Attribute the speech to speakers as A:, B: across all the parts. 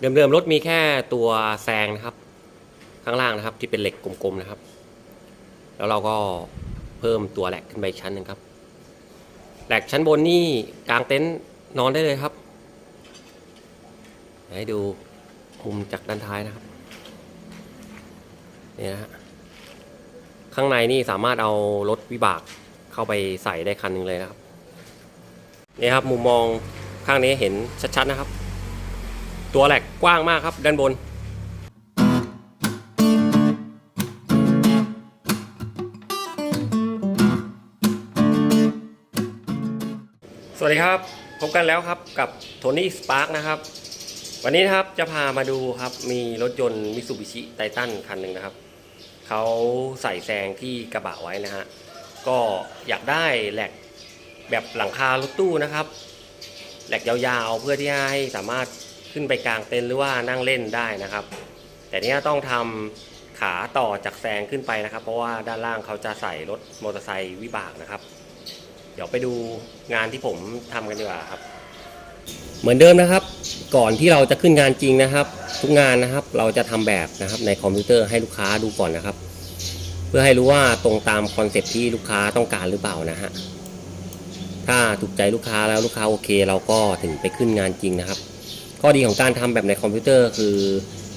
A: เดิมๆรถมีแค่ตัวแซงนะครับ ข้างล่างนะครับที่เป็นเหล็กกลมๆนะครับ แล้วเราก็เพิ่มตัวแหลกขึ้นไปชั้นหนึ่งครับแหลกชั้นบนนี่กลางเต็นท์นอนได้เลยครับให้ดูมุมจากด้านท้ายนะครับนี่นะฮะข้างในนี่สามารถเอารถวิบากเข้าไปใส่ได้คันหนึ่งเลยนะครับนี่ครับมุมมองข้างนี้เห็นชัดๆนะครับ ตัวแหลกกว้างมากครับด้านบน สวัสดีครับ พบกันแล้วครับกับโทนี่สปาร์กนะครับ วันนี้นะครับจะพามาดูครับ มีรถยนต์มิ t ูบิชิไททันคันหนึ่งนะครับ เขาใส่แซงที่กระบะไว้นะฮะ ก็อยากได้แหลกแบบหลังคารถตู้นะครับแหลกยาวๆ เพื่อที่ให้สามารถ ขึ้นไปกลางเต็นท์หรือว่านั่งเล่นได้นะครับ แต่นี้ต้องทำขาต่อจากแซงขึ้นไปนะครับ เพราะว่าด้านล่างเขาจะใส่รถมอเตอร์ไซค์วิบากนะครับ เดี๋ยวไปดูงานที่ผมทำกันดีกว่าครับ เหมือนเดิมนะครับ ก่อนที่เราจะขึ้นงานจริงนะครับ ทุกงานนะครับเราจะทำแบบนะครับในคอมพิวเตอร์ให้ลูกค้าดูก่อนนะครับ เพื่อให้รู้ว่าตรงตามคอนเซ็ปที่ลูกค้าต้องการหรือเปล่านะฮะถ้าถูกใจลูกค้าแล้วลูกค้าโอเค เราก็ถึงไปขึ้นงานจริงนะครับ ข้อดีของการทำแบบในคอมพิวเตอร์คือ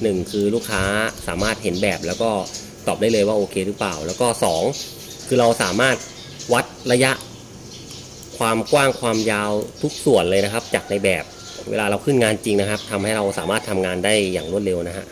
A: หนึ่งคือลูกค้าสามารถเห็นแบบแล้วก็ตอบได้เลยว่าโอเคหรือเปล่า แล้วก็สองคือเราสามารถวัดระยะ ความกว้างความยาวทุกส่วนเลยนะครับ จากในแบบเวลาเราขึ้นงานจริงนะครับทำให้เราสามารถทำงานได้อย่างรวดเร็วนะฮะ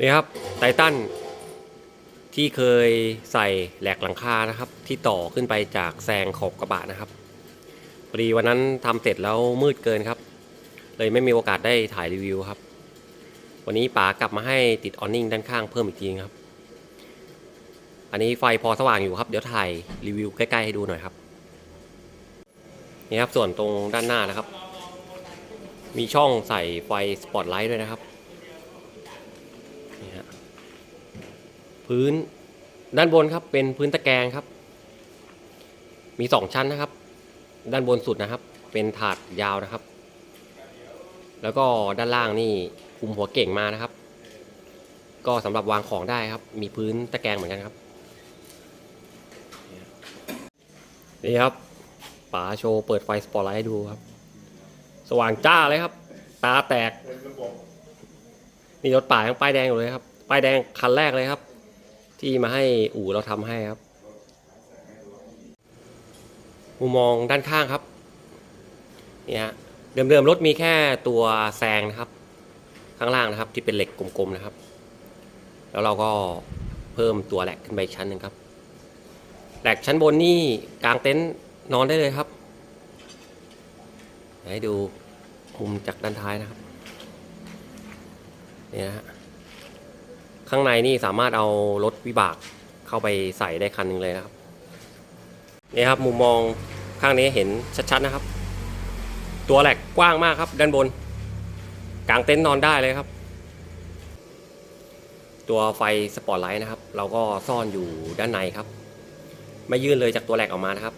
A: นี่ครับไททันที่เคยใส่แหลกหลังคานะครับ ที่ต่อขึ้นไปจากแซงขอบกระบะนะครับพอดีวันนั้นทำเสร็จแล้วมืดเกินครับ เลยไม่มีโอกาสได้ถ่ายรีวิวครับ วันนี้ป๋ากลับมาให้ติดออนนิ่งด้านข้างเพิ่มอีกทีครับ อันนี้ไฟพอสว่างอยู่ครับ เดี๋ยวถ่ายรีวิวใกล้ๆให้ดูหน่อยครับนี่ครับส่วนตรงด้านหน้านะครับ มีช่องใส่ไฟสปอตไลท์ด้วยนะครับ นี่ฮะ พื้นด้านบนครับเป็นพื้นตะแกรงครับ มีสองชั้นนะครับ ด้านบนสุดนะครับ เป็นถาดยาวนะครับ แล้วก็ด้านล่างนี่คุมหัวเก่งมานะครับ ก็สำหรับวางของได้ครับ มีพื้นตะแกรงเหมือนกันครับนี่ครับป๋าโชว์เปิดไฟสปอตไลท์ให้ดูครับ สว่างจ้าเลยครับ ตาแตก นี่รถป่ายังป้ายแดงอยู่เลยครับ ป้ายแดงคันแรกเลยครับ ที่มาให้อู่เราทำให้ครับ มุมมองด้านข้างครับเนี่ยฮะเดิมๆรถมีแค่ตัวแซงนะครับ ข้างล่างนะครับที่เป็นเหล็กกลมๆนะครับ แล้วเราก็เพิ่มตัวแหลกขึ้นไปชั้นหนึ่งครับแหลกชั้นบนนี่กลางเต็นท์นอนได้เลยครับให้ดูมุมจากด้านท้ายนะครับนี่นะฮะ ข้างในนี่สามารถเอารถวิบากเข้าไปใส่ได้คันหนึ่งเลยนะครับนี่ครับมุมมองข้างนี้เห็นชัดๆนะครับ ตัวแหลกกว้างมากครับ ด้านบน กลางเต็นท์นอนได้เลยครับ ตัวไฟสปอตไลท์นะครับ เราก็ซ่อนอยู่ด้านในครับ ไม่ยื่นเลยจากตัวแหลกออกมานะครับ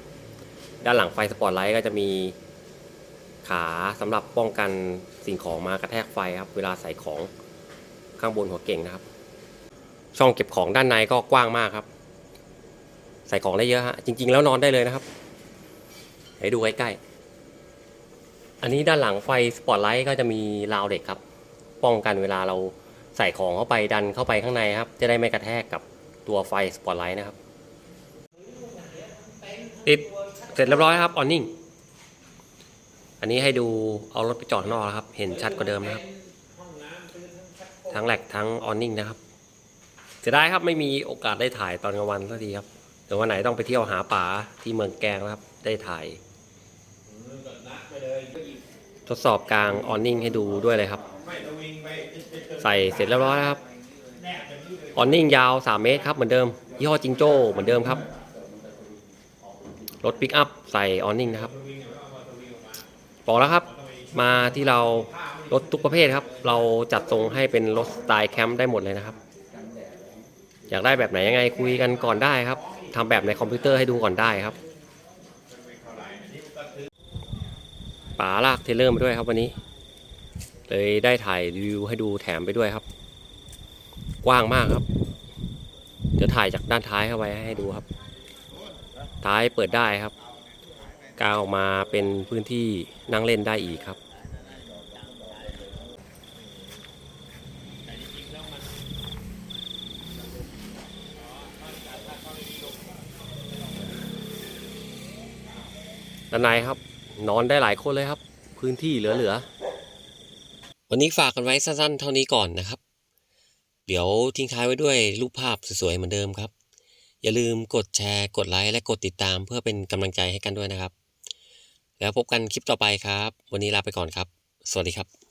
A: ด้านหลังไฟสปอตไลท์ก็จะมีขาสำหรับป้องกันสิ่งของมากระแทกไฟครับ เวลาใส่ของข้างบนหัวเก่งนะครับ ช่องเก็บของด้านในก็กว้างมากครับ ใส่ของได้เยอะฮะจริง ๆ แล้วนอนได้เลยนะครับให้ดูใกล้ๆอันนี้ด้านหลังไฟสปอตไลท์ก็จะมีราวเด็กครับ ป้องกันเวลาเราใส่ของเข้าไปดันเข้าไปข้างในครับ จะได้ไม่กระแทกกับตัวไฟสปอตไลท์นะครับ ติดเสร็จเรียบร้อยครับออนนิ่งอันนี้ให้ดูเอารถไปจอดข้างนอกครับ เห็นชัดกว่าเดิมนะครับ ทั้งแหลกทั้งออนนิ่งนะครับ เสียดายครับไม่มีโอกาสได้ถ่ายตอนกลางวันสักทีครับเดี๋ยววันไหนต้องไปเที่ยวหาป่าที่เมืองแกงแล้วครับ ได้ถ่าย ทดสอบกลางออนนิ่งให้ดูด้วยเลยครับ ใส่เสร็จเรียบร้อยครับออนนิ่งยาว 3 เมตรครับเหมือนเดิมยี่ห้อจิงโจ้เหมือนเดิมครับรถปิกอัพใส่ออนนิ่งนะครับบอกแล้วครับ มาที่เรารถทุกประเภทครับ เราจัดทรงให้เป็นรถสไตล์แคมป์ได้หมดเลยนะครับ อยากได้แบบไหนยังไงคุยกันก่อนได้ครับทำแบบในคอมพิวเตอร์ให้ดูก่อนได้ครับป๋าลากเทเลอร์มาด้วยครับวันนี้ เลยได้ถ่ายรีวิวให้ดูแถมไปด้วยครับ กว้างมากครับ เดี๋ยวถ่ายจากด้านท้ายเข้าไปให้ดูครับ ท้ายเปิดได้ครับกางออกมาเป็นพื้นที่นั่งเล่นได้อีกครับ ด้านในครับ นอนได้หลายคนเลยครับ พื้นที่เหลือๆวันนี้ฝากกันไว้สั้นๆเท่านี้ก่อนนะครับ เดี๋ยวทิ้งท้ายไว้ด้วยรูปภาพสวยๆเหมือนเดิมครับ อย่าลืมกดแชร์ กดไลค์และกดติดตามเพื่อเป็นกำลังใจให้กันด้วยนะครับ แล้วพบกันคลิปต่อไปครับ วันนี้ลาไปก่อนครับ สวัสดีครับ